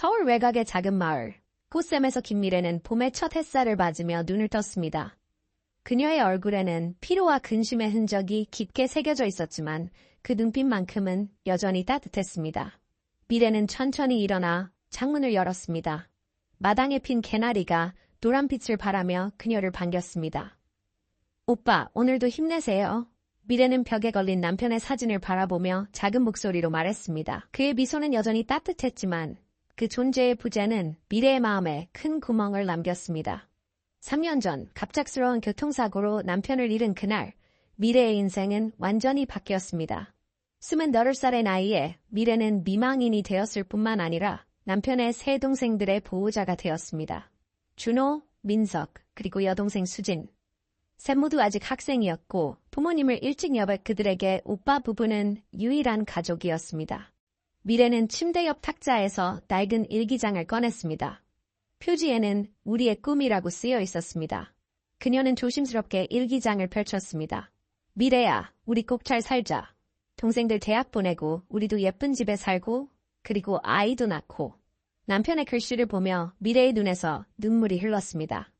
서울 외곽의 작은 마을. 꽃샘에서 김미래는 봄의 첫 햇살을 맞으며 눈을 떴습니다. 그녀의 얼굴에는 피로와 근심의 흔적이 깊게 새겨져 있었지만 그 눈빛만큼은 여전히 따뜻했습니다. 미래는 천천히 일어나 창문을 열었습니다. 마당에 핀 개나리가 노란빛을 바라며 그녀를 반겼습니다. 오빠, 오늘도 힘내세요. 미래는 벽에 걸린 남편의 사진을 바라보며 작은 목소리로 말했습니다. 그의 미소는 여전히 따뜻했지만 그 존재의 부재는 미래의 마음에 큰 구멍을 남겼습니다. 3년 전 갑작스러운 교통사고로 남편을 잃은 그날 미래의 인생은 완전히 바뀌었습니다. 28살의 나이에 미래는 미망인이 되었을 뿐만 아니라 남편의 세 동생들의 보호자가 되었습니다. 준호, 민석, 그리고 여동생 수진. 셋 모두 아직 학생이었고 부모님을 일찍 여백 그들에게 오빠 부부는 유일한 가족이었습니다. 미래는 침대 옆 탁자에서 낡은 일기장을 꺼냈습니다. 표지에는 우리의 꿈이라고 쓰여 있었습니다. 그녀는 조심스럽게 일기장을 펼쳤습니다. 미래야, 우리 꼭 잘 살자. 동생들 대학 보내고 우리도 예쁜 집에 살고 그리고 아이도 낳고 남편의 글씨를 보며 미래의 눈에서 눈물이 흘렀습니다.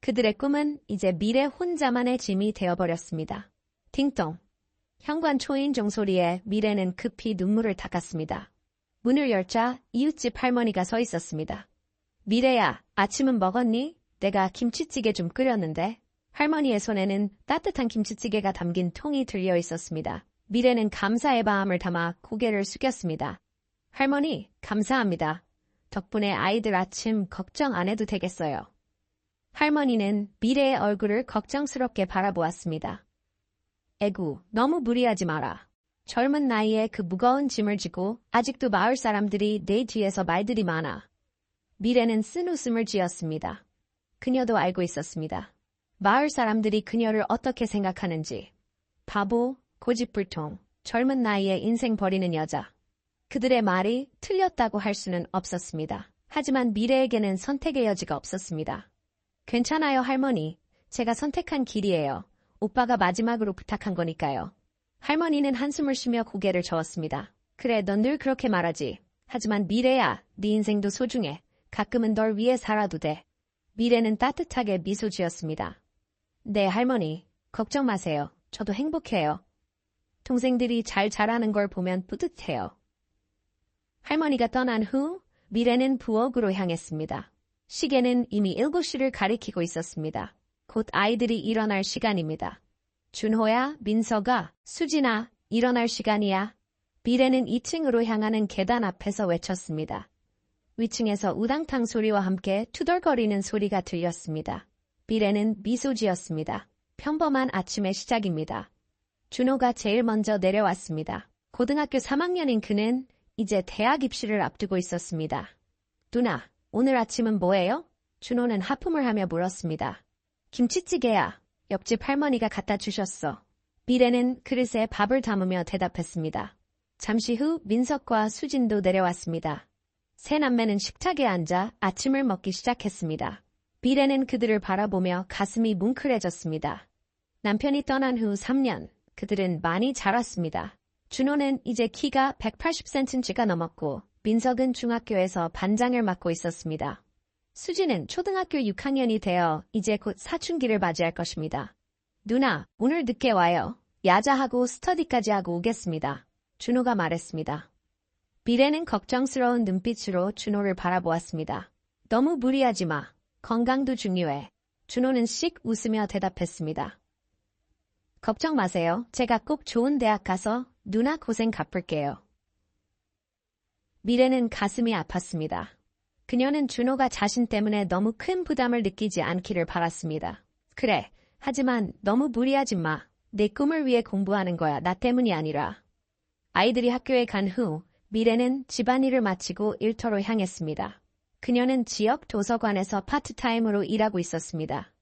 그들의 꿈은 이제 미래 혼자만의 짐이 되어버렸습니다. 팅똥. 현관 초인 종 소리에 미래는 급히 눈물을 닦았습니다. 문을 열자 이웃집 할머니가 서 있었습니다. 미래야, 아침은 먹었니? 내가 김치찌개 좀 끓였는데. 할머니의 손에는 따뜻한 김치찌개가 담긴 통이 들려 있었습니다. 미래는 감사의 마음을 담아 고개를 숙였습니다. 할머니, 감사합니다. 덕분에 아이들 아침 걱정 안 해도 되겠어요. 할머니는 미래의 얼굴을 걱정스럽게 바라보았습니다. 에구, 너무 무리하지 마라. 젊은 나이에 그 무거운 짐을 지고 아직도 마을 사람들이 내 뒤에서 말들이 많아. 미래는 쓴 웃음을 지었습니다. 그녀도 알고 있었습니다. 마을 사람들이 그녀를 어떻게 생각하는지. 바보, 고집불통, 젊은 나이에 인생 버리는 여자. 그들의 말이 틀렸다고 할 수는 없었습니다. 하지만 미래에게는 선택의 여지가 없었습니다. 괜찮아요, 할머니. 제가 선택한 길이에요. 오빠가 마지막으로 부탁한 거니까요. 할머니는 한숨을 쉬며 고개를 저었습니다. 그래, 넌 늘 그렇게 말하지. 하지만 미래야, 네 인생도 소중해. 가끔은 널 위해 살아도 돼. 미래는 따뜻하게 미소 지었습니다. 네, 할머니. 걱정 마세요. 저도 행복해요. 동생들이 잘 자라는 걸 보면 뿌듯해요. 할머니가 떠난 후 미래는 부엌으로 향했습니다. 시계는 이미 7시를 가리키고 있었습니다. 곧 아이들이 일어날 시간입니다. 준호야, 민서가, 수진아, 일어날 시간이야. 미래는 2층으로 향하는 계단 앞에서 외쳤습니다. 위층에서 우당탕 소리와 함께 투덜거리는 소리가 들렸습니다. 미래는 미소 지었습니다. 평범한 아침의 시작입니다. 준호가 제일 먼저 내려왔습니다. 고등학교 3학년인 그는 이제 대학 입시를 앞두고 있었습니다. 누나, 오늘 아침은 뭐예요? 준호는 하품을 하며 물었습니다. 김치찌개야. 옆집 할머니가 갖다 주셨어. 미래는 그릇에 밥을 담으며 대답했습니다. 잠시 후 민석과 수진도 내려왔습니다. 새 남매는 식탁에 앉아 아침을 먹기 시작했습니다. 미래는 그들을 바라보며 가슴이 뭉클해졌습니다. 남편이 떠난 후 3년, 그들은 많이 자랐습니다. 준호는 이제 키가 180cm가 넘었고, 민석은 중학교에서 반장을 맡고 있었습니다. 수지는 초등학교 6학년이 되어 이제 곧 사춘기를 맞이할 것입니다. 누나, 오늘 늦게 와요. 야자하고 스터디까지 하고 오겠습니다. 준호가 말했습니다. 미래는 걱정스러운 눈빛으로 준호를 바라보았습니다. 너무 무리하지 마. 건강도 중요해. 준호는 씩 웃으며 대답했습니다. 걱정 마세요. 제가 꼭 좋은 대학 가서 누나 고생 갚을게요. 미래는 가슴이 아팠습니다. 그녀는 준호가 자신 때문에 너무 큰 부담을 느끼지 않기를 바랐습니다. 그래, 하지만 너무 무리하지 마. 내 꿈을 위해 공부하는 거야. 나 때문이 아니라. 아이들이 학교에 간 후 미래는 집안일을 마치고 일터로 향했습니다. 그녀는 지역 도서관에서 파트타임으로 일하고 있었습니다.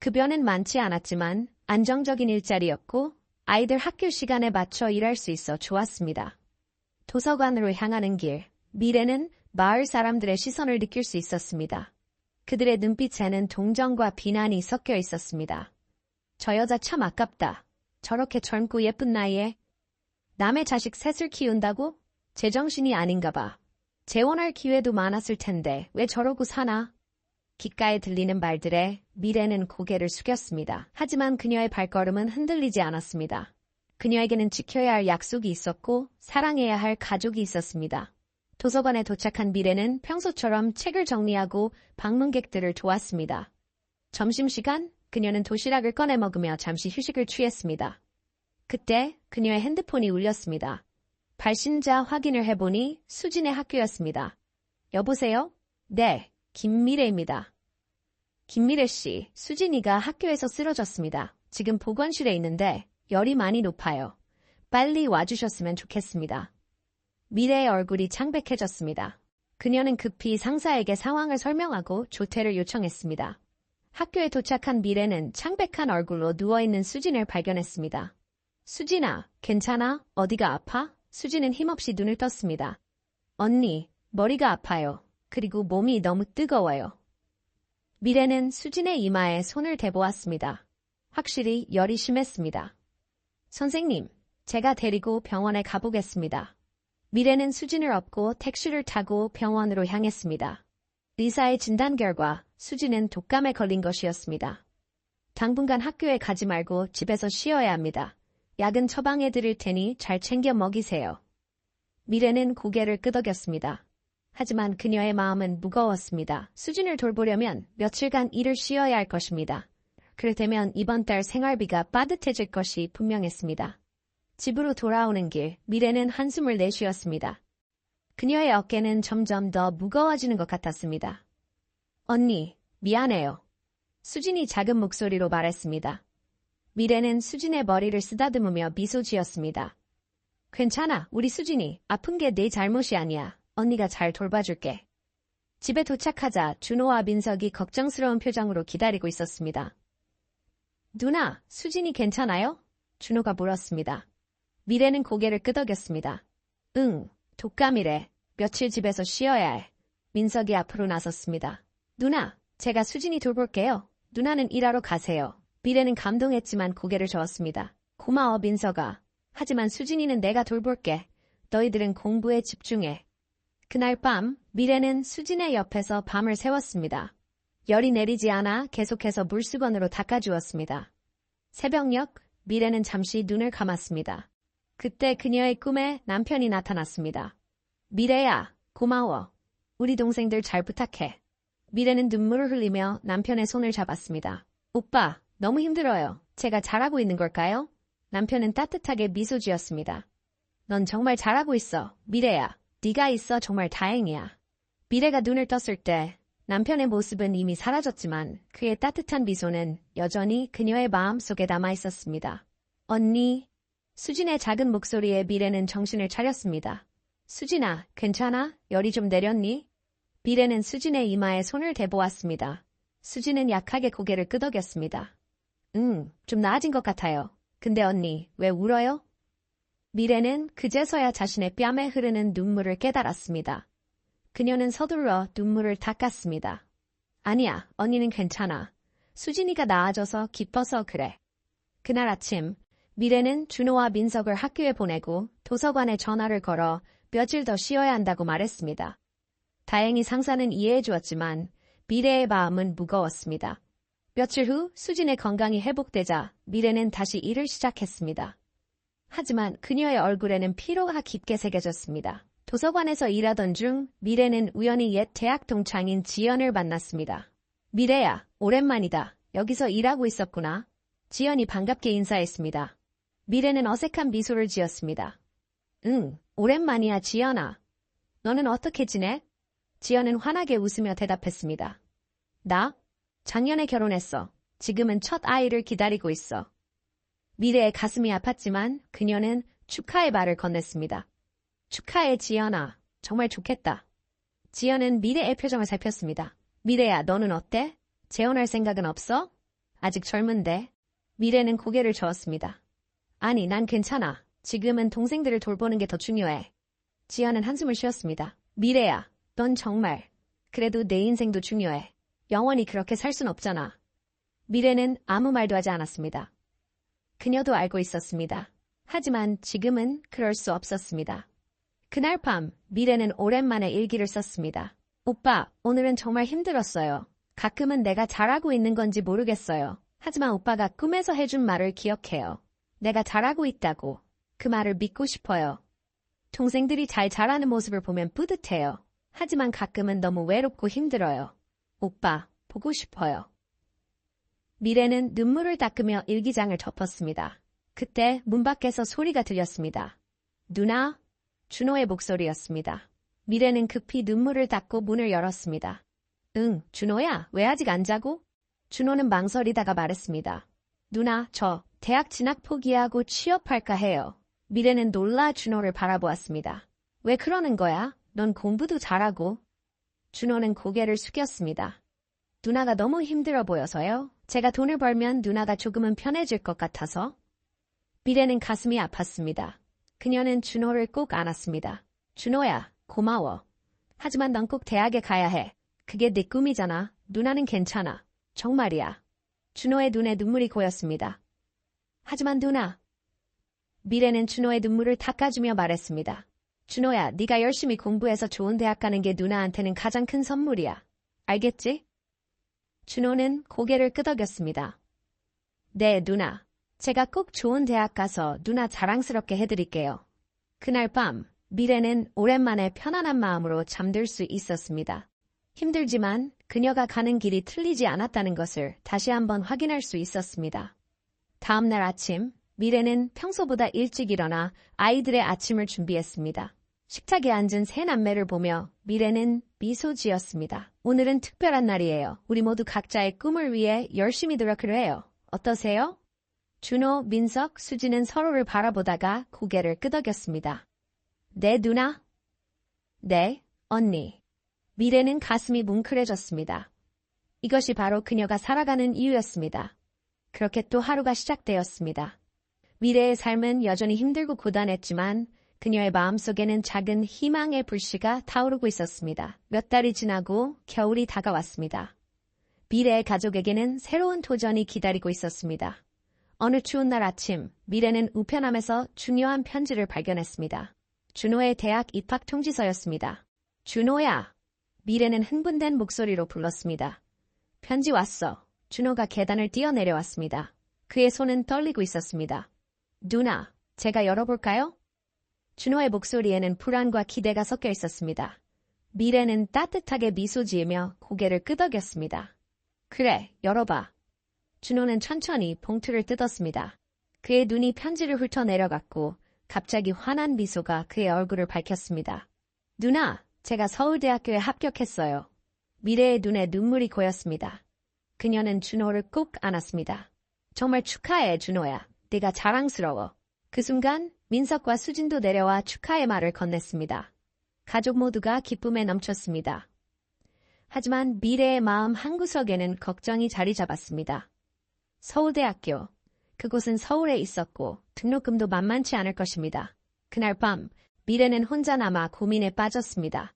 급여는 많지 않았지만 안정적인 일자리였고 아이들 학교 시간에 맞춰 일할 수 있어 좋았습니다. 도서관으로 향하는 길, 미래는 마을 사람들의 시선을 느낄 수 있었습니다. 그들의 눈빛에는 동정과 비난이 섞여 있었습니다. 저 여자 참 아깝다. 저렇게 젊고 예쁜 나이에 남의 자식 셋을 키운다고? 제정신이 아닌가 봐. 재혼할 기회도 많았을 텐데 왜 저러고 사나? 귓가에 들리는 말들에 미래는 고개를 숙였습니다. 하지만 그녀의 발걸음은 흔들리지 않았습니다. 그녀에게는 지켜야 할 약속이 있었고 사랑해야 할 가족이 있었습니다. 도서관에 도착한 미래는 평소처럼 책을 정리하고 방문객들을 도왔습니다. 점심시간 그녀는 도시락을 꺼내 먹으며 잠시 휴식을 취했습니다. 그때 그녀의 핸드폰이 울렸습니다. 발신자 확인을 해보니 수진의 학교였습니다. 여보세요? 네, 김미래입니다. 김미래 씨, 수진이가 학교에서 쓰러졌습니다. 지금 보건실에 있는데 열이 많이 높아요. 빨리 와주셨으면 좋겠습니다. 미래의 얼굴이 창백해졌습니다. 그녀는 급히 상사에게 상황을 설명하고 조퇴를 요청했습니다. 학교에 도착한 미래는 창백한 얼굴로 누워있는 수진을 발견했습니다. 수진아, 괜찮아? 어디가 아파? 수진은 힘없이 눈을 떴습니다. 언니, 머리가 아파요. 그리고 몸이 너무 뜨거워요. 미래는 수진의 이마에 손을 대보았습니다. 확실히 열이 심했습니다. 선생님, 제가 데리고 병원에 가보겠습니다. 미래는 수진을 업고 택시를 타고 병원으로 향했습니다. 의사의 진단 결과 수진은 독감에 걸린 것이었습니다. 당분간 학교에 가지 말고 집에서 쉬어야 합니다. 약은 처방해 드릴 테니 잘 챙겨 먹이세요. 미래는 고개를 끄덕였습니다. 하지만 그녀의 마음은 무거웠습니다. 수진을 돌보려면 며칠간 일을 쉬어야 할 것입니다. 그렇다면 이번 달 생활비가 빠듯해질 것이 분명했습니다. 집으로 돌아오는 길, 미래는 한숨을 내쉬었습니다. 그녀의 어깨는 점점 더 무거워지는 것 같았습니다. 언니, 미안해요. 수진이 작은 목소리로 말했습니다. 미래는 수진의 머리를 쓰다듬으며 미소 지었습니다. 괜찮아, 우리 수진이. 아픈 게 내 잘못이 아니야. 언니가 잘 돌봐줄게. 집에 도착하자 준호와 민석이 걱정스러운 표정으로 기다리고 있었습니다. 누나, 수진이 괜찮아요? 준호가 물었습니다. 미래는 고개를 끄덕였습니다. 응, 독감이래. 며칠 집에서 쉬어야 해. 민석이 앞으로 나섰습니다. 누나, 제가 수진이 돌볼게요. 누나는 일하러 가세요. 미래는 감동했지만 고개를 저었습니다. 고마워, 민석아. 하지만 수진이는 내가 돌볼게. 너희들은 공부에 집중해. 그날 밤, 미래는 수진의 옆에서 밤을 새웠습니다. 열이 내리지 않아 계속해서 물수건으로 닦아주었습니다. 새벽녘, 미래는 잠시 눈을 감았습니다. 그때 그녀의 꿈에 남편이 나타났습니다. 미래야, 고마워. 우리 동생들 잘 부탁해. 미래는 눈물을 흘리며 남편의 손을 잡았습니다. 오빠, 너무 힘들어요. 제가 잘하고 있는 걸까요? 남편은 따뜻하게 미소 지었습니다. 넌 정말 잘하고 있어. 미래야, 네가 있어 정말 다행이야. 미래가 눈을 떴을 때 남편의 모습은 이미 사라졌지만 그의 따뜻한 미소는 여전히 그녀의 마음 속에 남아 있었습니다. 언니, 수진의 작은 목소리에 미래는 정신을 차렸습니다. 수진아, 괜찮아? 열이 좀 내렸니? 미래는 수진의 이마에 손을 대보았습니다. 수진은 약하게 고개를 끄덕였습니다. 응, 좀 나아진 것 같아요. 근데 언니, 왜 울어요? 미래는 그제서야 자신의 뺨에 흐르는 눈물을 깨달았습니다. 그녀는 서둘러 눈물을 닦았습니다. 아니야, 언니는 괜찮아. 수진이가 나아져서 기뻐서 그래. 그날 아침, 미래는 준호와 민석을 학교에 보내고 도서관에 전화를 걸어 며칠 더 쉬어야 한다고 말했습니다. 다행히 상사는 이해해 주었지만 미래의 마음은 무거웠습니다. 며칠 후 수진의 건강이 회복되자 미래는 다시 일을 시작했습니다. 하지만 그녀의 얼굴에는 피로가 깊게 새겨졌습니다. 도서관에서 일하던 중 미래는 우연히 옛 대학 동창인 지연을 만났습니다. 미래야, 오랜만이다. 여기서 일하고 있었구나. 지연이 반갑게 인사했습니다. 미래는 어색한 미소를 지었습니다. 응, 오랜만이야, 지연아. 너는 어떻게 지내? 지연은 환하게 웃으며 대답했습니다. 나? 작년에 결혼했어. 지금은 첫 아이를 기다리고 있어. 미래의 가슴이 아팠지만 그녀는 축하의 말을 건넸습니다. 축하해, 지연아. 정말 좋겠다. 지연은 미래의 표정을 살폈습니다. 미래야, 너는 어때? 재혼할 생각은 없어? 아직 젊은데. 미래는 고개를 저었습니다. 아니, 난 괜찮아. 지금은 동생들을 돌보는 게 더 중요해. 지연은 한숨을 쉬었습니다. 미래야, 넌 정말. 그래도 내 인생도 중요해. 영원히 그렇게 살 순 없잖아. 미래는 아무 말도 하지 않았습니다. 그녀도 알고 있었습니다. 하지만 지금은 그럴 수 없었습니다. 그날 밤 미래는 오랜만에 일기를 썼습니다. 오빠, 오늘은 정말 힘들었어요. 가끔은 내가 잘하고 있는 건지 모르겠어요. 하지만 오빠가 꿈에서 해준 말을 기억해요. 내가 잘하고 있다고. 그 말을 믿고 싶어요. 동생들이 잘 자라는 모습을 보면 뿌듯해요. 하지만 가끔은 너무 외롭고 힘들어요. 오빠, 보고 싶어요. 미래는 눈물을 닦으며 일기장을 덮었습니다. 그때 문 밖에서 소리가 들렸습니다. 누나? 준호의 목소리였습니다. 미래는 급히 눈물을 닦고 문을 열었습니다. 응, 준호야, 왜 아직 안 자고? 준호는 망설이다가 말했습니다. 누나, 저 대학 진학 포기하고 취업할까 해요. 미래는 놀라 준호를 바라보았습니다. 왜 그러는 거야? 넌 공부도 잘하고. 준호는 고개를 숙였습니다. 누나가 너무 힘들어 보여서요. 제가 돈을 벌면 누나가 조금은 편해질 것 같아서. 미래는 가슴이 아팠습니다. 그녀는 준호를 꼭 안았습니다. 준호야, 고마워. 하지만 넌 꼭 대학에 가야 해. 그게 네 꿈이잖아. 누나는 괜찮아. 정말이야. 준호의 눈에 눈물이 고였습니다. 하지만 누나. 미래는 준호의 눈물을 닦아주며 말했습니다. 준호야, 네가 열심히 공부해서 좋은 대학 가는 게 누나한테는 가장 큰 선물이야. 알겠지? 준호는 고개를 끄덕였습니다. 네, 누나. 제가 꼭 좋은 대학 가서 누나 자랑스럽게 해드릴게요. 그날 밤, 미래는 오랜만에 편안한 마음으로 잠들 수 있었습니다. 힘들지만 그녀가 가는 길이 틀리지 않았다는 것을 다시 한번 확인할 수 있었습니다. 다음 날 아침, 미래는 평소보다 일찍 일어나 아이들의 아침을 준비했습니다. 식탁에 앉은 세 남매를 보며 미래는 미소 지었습니다. 오늘은 특별한 날이에요. 우리 모두 각자의 꿈을 위해 열심히 노력을 해요. 어떠세요? 준호, 민석, 수지는 서로를 바라보다가 고개를 끄덕였습니다. 네, 누나? 네, 언니. 미래는 가슴이 뭉클해졌습니다. 이것이 바로 그녀가 살아가는 이유였습니다. 그렇게 또 하루가 시작되었습니다. 미래의 삶은 여전히 힘들고 고단했지만 그녀의 마음속에는 작은 희망의 불씨가 타오르고 있었습니다. 몇 달이 지나고 겨울이 다가왔습니다. 미래의 가족에게는 새로운 도전이 기다리고 있었습니다. 어느 추운 날 아침, 미래는 우편함에서 중요한 편지를 발견했습니다. 준호의 대학 입학 통지서였습니다. 준호야! 미래는 흥분된 목소리로 불렀습니다. 편지 왔어. 준호가 계단을 뛰어내려왔습니다. 그의 손은 떨리고 있었습니다. 누나, 제가 열어볼까요? 준호의 목소리에는 불안과 기대가 섞여 있었습니다. 미래는 따뜻하게 미소 지으며 고개를 끄덕였습니다. 그래, 열어봐. 준호는 천천히 봉투를 뜯었습니다. 그의 눈이 편지를 훑어 내려갔고 갑자기 환한 미소가 그의 얼굴을 밝혔습니다. 누나, 제가 서울대학교에 합격했어요. 미래의 눈에 눈물이 고였습니다. 그녀는 준호를 꼭 안았습니다. 정말 축하해, 준호야. 내가 자랑스러워. 그 순간 민석과 수진도 내려와 축하의 말을 건넸습니다. 가족 모두가 기쁨에 넘쳤습니다. 하지만 미래의 마음 한 구석에는 걱정이 자리 잡았습니다. 서울대학교. 그곳은 서울에 있었고 등록금도 만만치 않을 것입니다. 그날 밤 미래는 혼자 남아 고민에 빠졌습니다.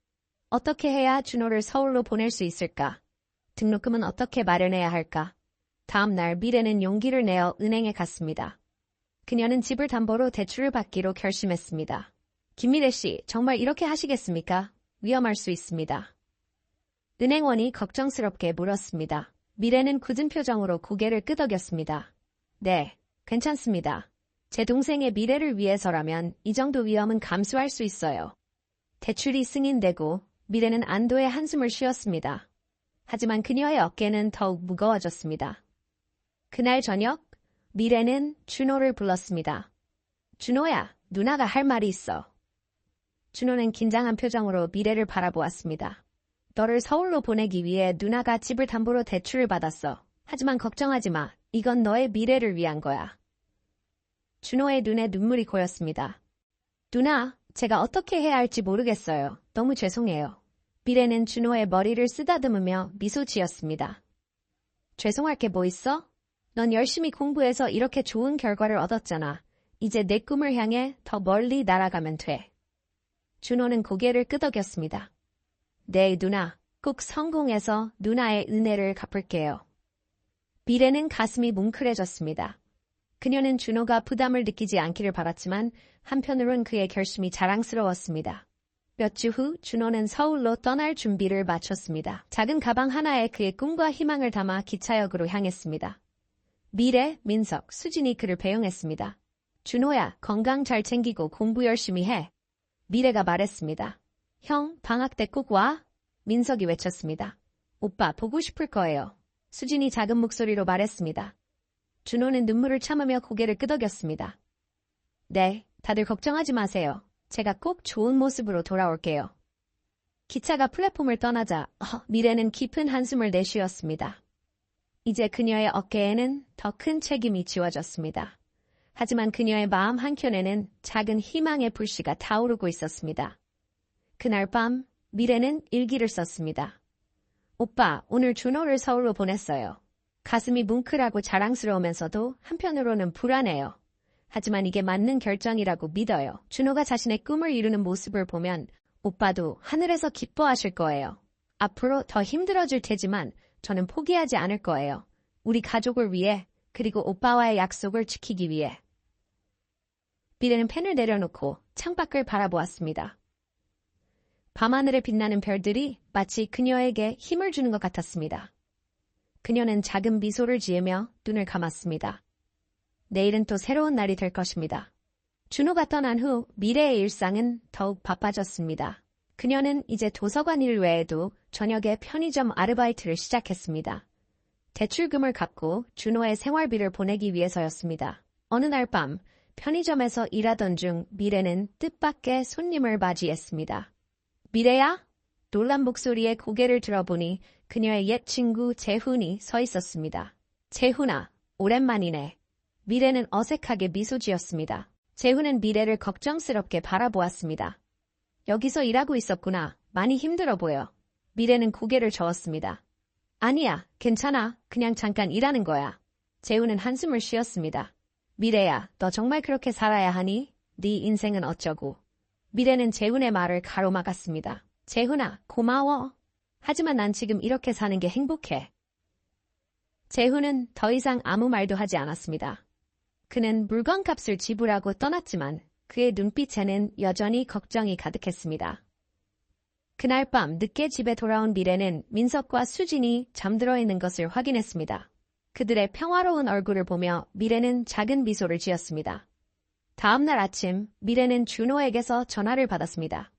어떻게 해야 준호를 서울로 보낼 수 있을까? 등록금은 어떻게 마련해야 할까? 다음 날 미래는 용기를 내어 은행에 갔습니다. 그녀는 집을 담보로 대출을 받기로 결심했습니다. 김미래 씨, 정말 이렇게 하시겠습니까? 위험할 수 있습니다. 은행원이 걱정스럽게 물었습니다. 미래는 굳은 표정으로 고개를 끄덕였습니다. 네, 괜찮습니다. 제 동생의 미래를 위해서라면 이 정도 위험은 감수할 수 있어요. 대출이 승인되고 미래는 안도의 한숨을 쉬었습니다. 하지만 그녀의 어깨는 더욱 무거워졌습니다. 그날 저녁 미래는 준호를 불렀습니다. 준호야, 누나가 할 말이 있어. 준호는 긴장한 표정으로 미래를 바라보았습니다. 너를 서울로 보내기 위해 누나가 집을 담보로 대출을 받았어. 하지만 걱정하지 마. 이건 너의 미래를 위한 거야. 준호의 눈에 눈물이 고였습니다. 누나, 제가 어떻게 해야 할지 모르겠어요. 너무 죄송해요. 미래는 준호의 머리를 쓰다듬으며 미소 지었습니다. 죄송할 게 뭐 있어? 넌 열심히 공부해서 이렇게 좋은 결과를 얻었잖아. 이제 내 꿈을 향해 더 멀리 날아가면 돼. 준호는 고개를 끄덕였습니다. 네, 누나. 꼭 성공해서 누나의 은혜를 갚을게요. 미래는 가슴이 뭉클해졌습니다. 그녀는 준호가 부담을 느끼지 않기를 바랐지만 한편으론 그의 결심이 자랑스러웠습니다. 몇 주 후 준호는 서울로 떠날 준비를 마쳤습니다. 작은 가방 하나에 그의 꿈과 희망을 담아 기차역으로 향했습니다. 미래, 민석, 수진이 그를 배웅했습니다. 준호야, 건강 잘 챙기고 공부 열심히 해. 미래가 말했습니다. 형, 방학 때 꼭 와? 민석이 외쳤습니다. 오빠, 보고 싶을 거예요. 수진이 작은 목소리로 말했습니다. 준호는 눈물을 참으며 고개를 끄덕였습니다. 네, 다들 걱정하지 마세요. 제가 꼭 좋은 모습으로 돌아올게요. 기차가 플랫폼을 떠나자 어, 미래는 깊은 한숨을 내쉬었습니다. 이제 그녀의 어깨에는 더 큰 책임이 지워졌습니다. 하지만 그녀의 마음 한켠에는 작은 희망의 불씨가 타오르고 있었습니다. 그날 밤 미래는 일기를 썼습니다. 오빠, 오늘 준호를 서울로 보냈어요. 가슴이 뭉클하고 자랑스러우면서도 한편으로는 불안해요. 하지만 이게 맞는 결정이라고 믿어요. 준호가 자신의 꿈을 이루는 모습을 보면 오빠도 하늘에서 기뻐하실 거예요. 앞으로 더 힘들어질 테지만 저는 포기하지 않을 거예요. 우리 가족을 위해 그리고 오빠와의 약속을 지키기 위해. 미래는 펜을 내려놓고 창밖을 바라보았습니다. 밤하늘에 빛나는 별들이 마치 그녀에게 힘을 주는 것 같았습니다. 그녀는 작은 미소를 지으며 눈을 감았습니다. 내일은 또 새로운 날이 될 것입니다. 준호가 떠난 후 미래의 일상은 더욱 바빠졌습니다. 그녀는 이제 도서관 일 외에도 저녁에 편의점 아르바이트를 시작했습니다. 대출금을 갚고 준호의 생활비를 보내기 위해서였습니다. 어느 날 밤 편의점에서 일하던 중 미래는 뜻밖의 손님을 맞이했습니다. 미래야? 놀란 목소리에 고개를 들어보니 그녀의 옛 친구 재훈이 서 있었습니다. 재훈아, 오랜만이네. 미래는 어색하게 미소 지었습니다. 재훈은 미래를 걱정스럽게 바라보았습니다. 여기서 일하고 있었구나. 많이 힘들어 보여. 미래는 고개를 저었습니다. 아니야, 괜찮아. 그냥 잠깐 일하는 거야. 재훈은 한숨을 쉬었습니다. 미래야, 너 정말 그렇게 살아야 하니? 네 인생은 어쩌고. 미래는 재훈의 말을 가로막았습니다. 재훈아, 고마워. 하지만 난 지금 이렇게 사는 게 행복해. 재훈은 더 이상 아무 말도 하지 않았습니다. 그는 물건값을 지불하고 떠났지만 그의 눈빛에는 여전히 걱정이 가득했습니다. 그날 밤 늦게 집에 돌아온 미래는 민석과 수진이 잠들어 있는 것을 확인했습니다. 그들의 평화로운 얼굴을 보며 미래는 작은 미소를 지었습니다. 다음날 아침 미래는 준호에게서 전화를 받았습니다.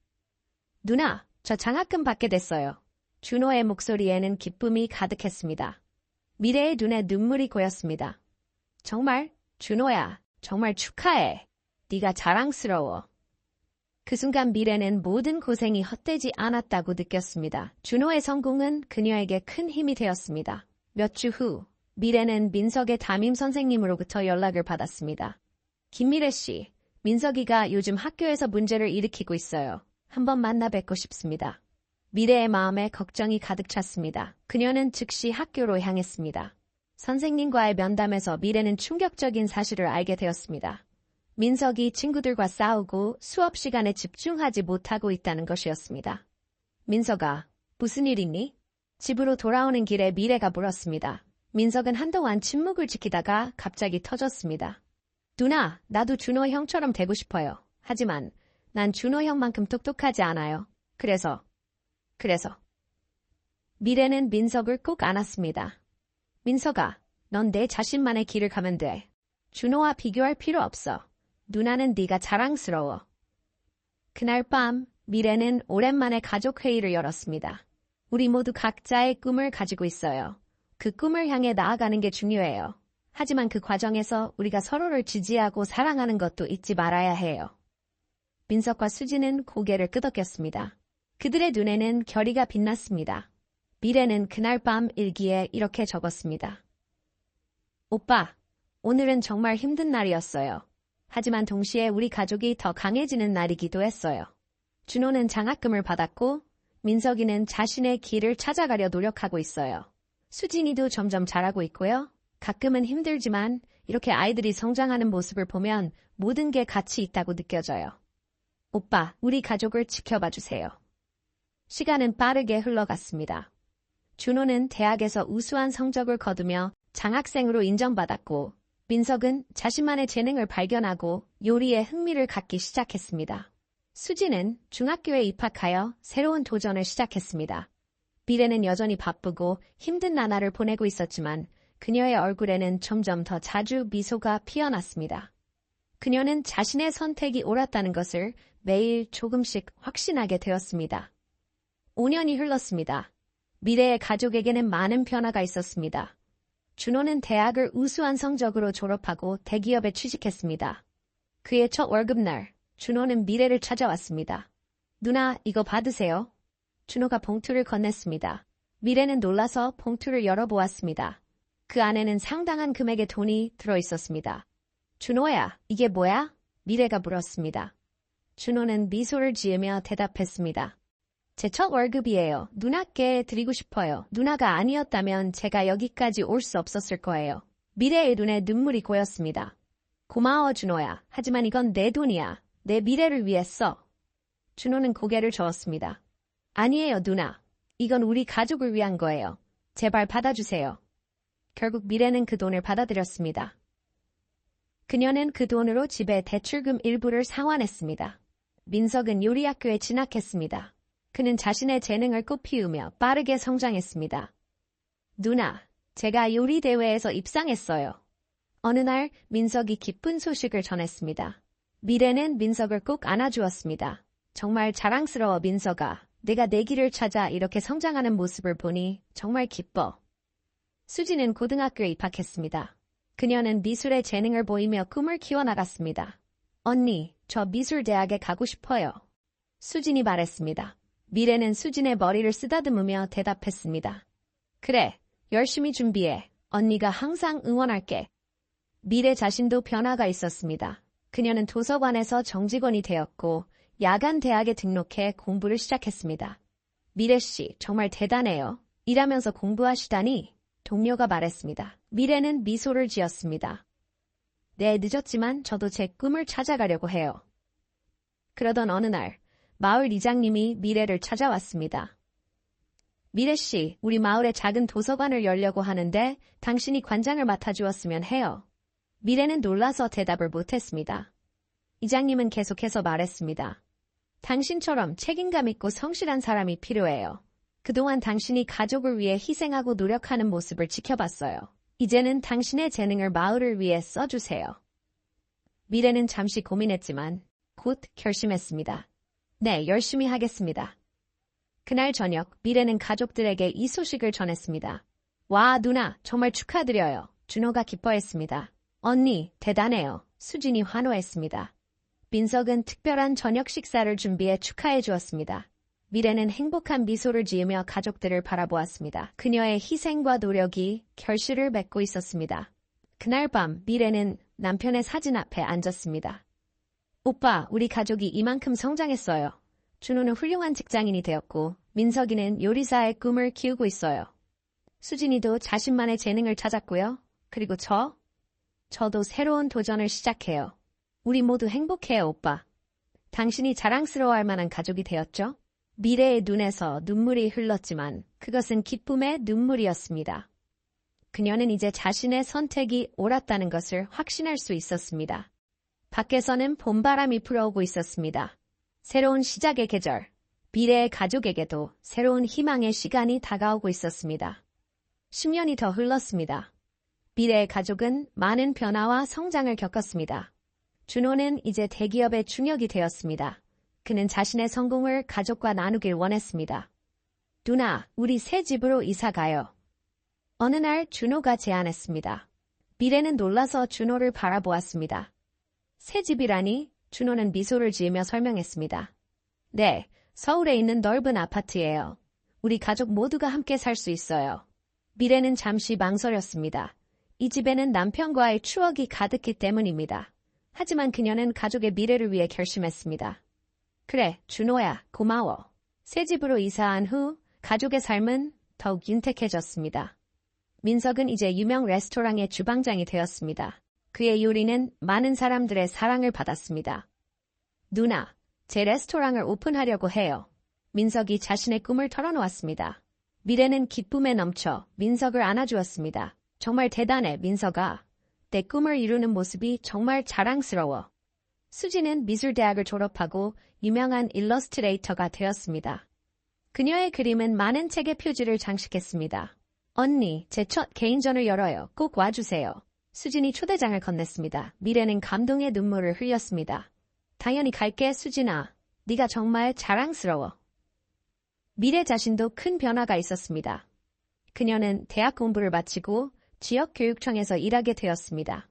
누나, 저 장학금 받게 됐어요. 준호의 목소리에는 기쁨이 가득했습니다. 미래의 눈에 눈물이 고였습니다. 정말? 준호야, 정말 축하해. 네가 자랑스러워. 그 순간 미래는 모든 고생이 헛되지 않았다고 느꼈습니다. 준호의 성공은 그녀에게 큰 힘이 되었습니다. 몇 주 후, 미래는 민석의 담임 선생님으로부터 연락을 받았습니다. 김미래 씨, 민석이가 요즘 학교에서 문제를 일으키고 있어요. 한번 만나 뵙고 싶습니다. 미래의 마음에 걱정이 가득 찼습니다. 그녀는 즉시 학교로 향했습니다. 선생님과의 면담에서 미래는 충격적인 사실을 알게 되었습니다. 민석이 친구들과 싸우고 수업 시간에 집중하지 못하고 있다는 것이었습니다. 민석아, 무슨 일 있니? 집으로 돌아오는 길에 미래가 물었습니다. 민석은 한동안 침묵을 지키다가 갑자기 터졌습니다. 누나, 나도 준호 형처럼 되고 싶어요. 하지만 난 준호 형만큼 똑똑하지 않아요. 그래서, 그래서. 미래는 민석을 꼭 안았습니다. 민석아, 넌내 자신만의 길을 가면 돼. 준호와 비교할 필요 없어. 누나는 네가 자랑스러워. 그날 밤 미래는 오랜만에 가족 회의를 열었습니다. 우리 모두 각자의 꿈을 가지고 있어요. 그 꿈을 향해 나아가는 게 중요해요. 하지만 그 과정에서 우리가 서로를 지지하고 사랑하는 것도 잊지 말아야 해요. 민석과 수지는 고개를 끄덕였습니다. 그들의 눈에는 결의가 빛났습니다. 미래는 그날 밤 일기에 이렇게 적었습니다. 오빠, 오늘은 정말 힘든 날이었어요. 하지만 동시에 우리 가족이 더 강해지는 날이기도 했어요. 준호는 장학금을 받았고 민석이는 자신의 길을 찾아가려 노력하고 있어요. 수진이도 점점 잘하고 있고요. 가끔은 힘들지만 이렇게 아이들이 성장하는 모습을 보면 모든 게 가치 있다고 느껴져요. 오빠, 우리 가족을 지켜봐 주세요. 시간은 빠르게 흘러갔습니다. 준호는 대학에서 우수한 성적을 거두며 장학생으로 인정받았고 민석은 자신만의 재능을 발견하고 요리에 흥미를 갖기 시작했습니다. 수지는 중학교에 입학하여 새로운 도전을 시작했습니다. 미래는 여전히 바쁘고 힘든 나날을 보내고 있었지만 그녀의 얼굴에는 점점 더 자주 미소가 피어났습니다. 그녀는 자신의 선택이 옳았다는 것을 매일 조금씩 확신하게 되었습니다. 5년이 흘렀습니다. 미래의 가족에게는 많은 변화가 있었습니다. 준호는 대학을 우수한 성적으로 졸업하고 대기업에 취직했습니다. 그의 첫 월급날, 준호는 미래를 찾아왔습니다. 누나, 이거 받으세요. 준호가 봉투를 건넸습니다. 미래는 놀라서 봉투를 열어보았습니다. 그 안에는 상당한 금액의 돈이 들어있었습니다. 준호야, 이게 뭐야? 미래가 물었습니다. 준호는 미소를 지으며 대답했습니다. 제 첫 월급이에요. 누나께 드리고 싶어요. 누나가 아니었다면 제가 여기까지 올 수 없었을 거예요. 미래의 눈에 눈물이 고였습니다. 고마워, 준호야. 하지만 이건 내 돈이야. 내 미래를 위해 써. 준호는 고개를 저었습니다. 아니에요, 누나. 이건 우리 가족을 위한 거예요. 제발 받아주세요. 결국 미래는 그 돈을 받아들였습니다. 그녀는 그 돈으로 집에 대출금 일부를 상환했습니다. 민석은 요리학교에 진학했습니다. 그는 자신의 재능을 꽃피우며 빠르게 성장했습니다. 누나, 제가 요리 대회에서 입상했어요. 어느 날 민석이 기쁜 소식을 전했습니다. 미래는 민석을 꼭 안아주었습니다. 정말 자랑스러워 민석아. 내가 내 길을 찾아 이렇게 성장하는 모습을 보니 정말 기뻐. 수지는 고등학교에 입학했습니다. 그녀는 미술의 재능을 보이며 꿈을 키워나갔습니다. 언니, 저 미술대학에 가고 싶어요. 수진이 말했습니다. 미래는 수진의 머리를 쓰다듬으며 대답했습니다. 그래, 열심히 준비해. 언니가 항상 응원할게. 미래 자신도 변화가 있었습니다. 그녀는 도서관에서 정직원이 되었고 야간 대학에 등록해 공부를 시작했습니다. 미래 씨, 정말 대단해요. 일하면서 공부하시다니 동료가 말했습니다. 미래는 미소를 지었습니다. 네, 늦었지만 저도 제 꿈을 찾아가려고 해요. 그러던 어느 날 마을 이장님이 미래를 찾아왔습니다. 미래 씨, 우리 마을에 작은 도서관을 열려고 하는데 당신이 관장을 맡아주었으면 해요. 미래는 놀라서 대답을 못했습니다. 이장님은 계속해서 말했습니다. 당신처럼 책임감 있고 성실한 사람이 필요해요. 그동안 당신이 가족을 위해 희생하고 노력하는 모습을 지켜봤어요. 이제는 당신의 재능을 마을을 위해 써주세요. 미래는 잠시 고민했지만 곧 결심했습니다. 네, 열심히 하겠습니다. 그날 저녁 미래는 가족들에게 이 소식을 전했습니다. 와, 누나, 정말 축하드려요. 준호가 기뻐했습니다. 언니, 대단해요. 수진이 환호했습니다. 민석은 특별한 저녁 식사를 준비해 축하해 주었습니다. 미래는 행복한 미소를 지으며 가족들을 바라보았습니다. 그녀의 희생과 노력이 결실을 맺고 있었습니다. 그날 밤 미래는 남편의 사진 앞에 앉았습니다. 오빠, 우리 가족이 이만큼 성장했어요. 준호는 훌륭한 직장인이 되었고 민석이는 요리사의 꿈을 키우고 있어요. 수진이도 자신만의 재능을 찾았고요. 그리고 저? 저도 새로운 도전을 시작해요. 우리 모두 행복해요, 오빠. 당신이 자랑스러워할 만한 가족이 되었죠? 미래의 눈에서 눈물이 흘렀지만 그것은 기쁨의 눈물이었습니다. 그녀는 이제 자신의 선택이 옳았다는 것을 확신할 수 있었습니다. 밖에서는 봄바람이 불어오고 있었습니다. 새로운 시작의 계절, 미래의 가족에게도 새로운 희망의 시간이 다가오고 있었습니다. 10년이 더 흘렀습니다. 미래의 가족은 많은 변화와 성장을 겪었습니다. 준호는 이제 대기업의 중역이 되었습니다. 그는 자신의 성공을 가족과 나누길 원했습니다. 누나, 우리 새 집으로 이사 가요. 어느 날 준호가 제안했습니다. 미래는 놀라서 준호를 바라보았습니다. 새 집이라니 준호는 미소를 지으며 설명했습니다. 네, 서울에 있는 넓은 아파트예요. 우리 가족 모두가 함께 살 수 있어요. 미래는 잠시 망설였습니다. 이 집에는 남편과의 추억이 가득히 때문입니다. 하지만 그녀는 가족의 미래를 위해 결심했습니다. 그래, 준호야, 고마워. 새 집으로 이사한 후 가족의 삶은 더욱 윤택해졌습니다. 민석은 이제 유명 레스토랑의 주방장이 되었습니다. 그의 요리는 많은 사람들의 사랑을 받았습니다. 누나, 제 레스토랑을 오픈하려고 해요. 민석이 자신의 꿈을 털어놓았습니다. 미래는 기쁨에 넘쳐 민석을 안아주었습니다. 정말 대단해, 민석아. 내 꿈을 이루는 모습이 정말 자랑스러워. 수지는 미술대학을 졸업하고 유명한 일러스트레이터가 되었습니다. 그녀의 그림은 많은 책의 표지를 장식했습니다. 언니, 제 첫 개인전을 열어요. 꼭 와주세요. 수진이 초대장을 건넸습니다. 미래는 감동의 눈물을 흘렸습니다. 당연히 갈게, 수진아. 네가 정말 자랑스러워. 미래 자신도 큰 변화가 있었습니다. 그녀는 대학 공부를 마치고 지역교육청에서 일하게 되었습니다.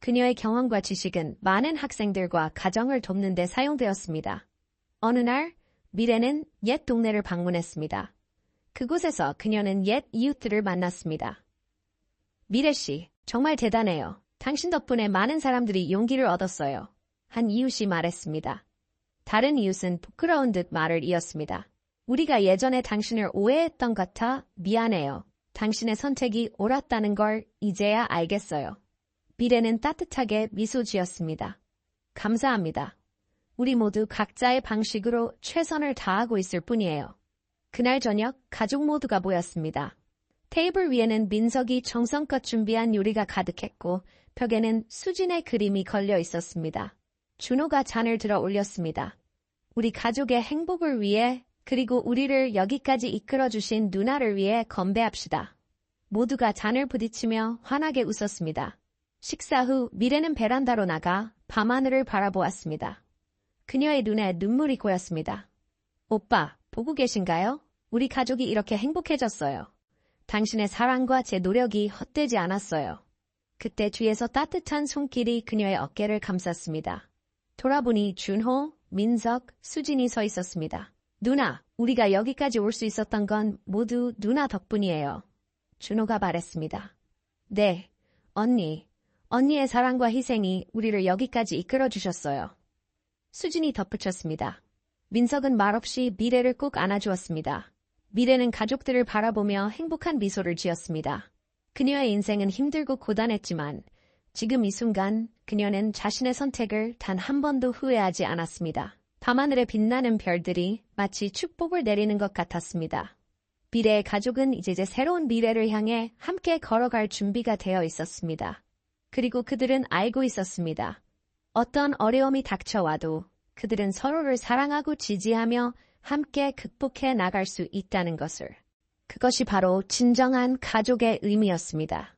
그녀의 경험과 지식은 많은 학생들과 가정을 돕는 데 사용되었습니다. 어느 날 미래는 옛 동네를 방문했습니다. 그곳에서 그녀는 옛 이웃들을 만났습니다. 미래 씨, 정말 대단해요. 당신 덕분에 많은 사람들이 용기를 얻었어요. 한 이웃이 말했습니다. 다른 이웃은 부끄러운 듯 말을 이었습니다. 우리가 예전에 당신을 오해했던 것 같아 미안해요. 당신의 선택이 옳았다는 걸 이제야 알겠어요. 미래는 따뜻하게 미소 지었습니다. 감사합니다. 우리 모두 각자의 방식으로 최선을 다하고 있을 뿐이에요. 그날 저녁 가족 모두가 모였습니다. 테이블 위에는 민석이 정성껏 준비한 요리가 가득했고 벽에는 수진의 그림이 걸려 있었습니다. 준호가 잔을 들어 올렸습니다. 우리 가족의 행복을 위해 그리고 우리를 여기까지 이끌어주신 누나를 위해 건배합시다. 모두가 잔을 부딪히며 환하게 웃었습니다. 식사 후 미래는 베란다로 나가 밤하늘을 바라보았습니다. 그녀의 눈에 눈물이 고였습니다. 오빠, 보고 계신가요? 우리 가족이 이렇게 행복해졌어요. 당신의 사랑과 제 노력이 헛되지 않았어요. 그때 뒤에서 따뜻한 손길이 그녀의 어깨를 감쌌습니다. 돌아보니 준호, 민석, 수진이 서 있었습니다. 누나, 우리가 여기까지 올 수 있었던 건 모두 누나 덕분이에요. 준호가 말했습니다. 네, 언니. 언니의 사랑과 희생이 우리를 여기까지 이끌어 주셨어요. 수진이 덧붙였습니다. 민석은 말없이 미래를 꼭 안아주었습니다. 미래는 가족들을 바라보며 행복한 미소를 지었습니다. 그녀의 인생은 힘들고 고단했지만 지금 이 순간 그녀는 자신의 선택을 단 한 번도 후회하지 않았습니다. 밤하늘에 빛나는 별들이 마치 축복을 내리는 것 같았습니다. 미래의 가족은 이제 새로운 미래를 향해 함께 걸어갈 준비가 되어 있었습니다. 그리고 그들은 알고 있었습니다. 어떤 어려움이 닥쳐와도 그들은 서로를 사랑하고 지지하며 함께 극복해 나갈 수 있다는 것을. 그것이 바로 진정한 가족의 의미였습니다.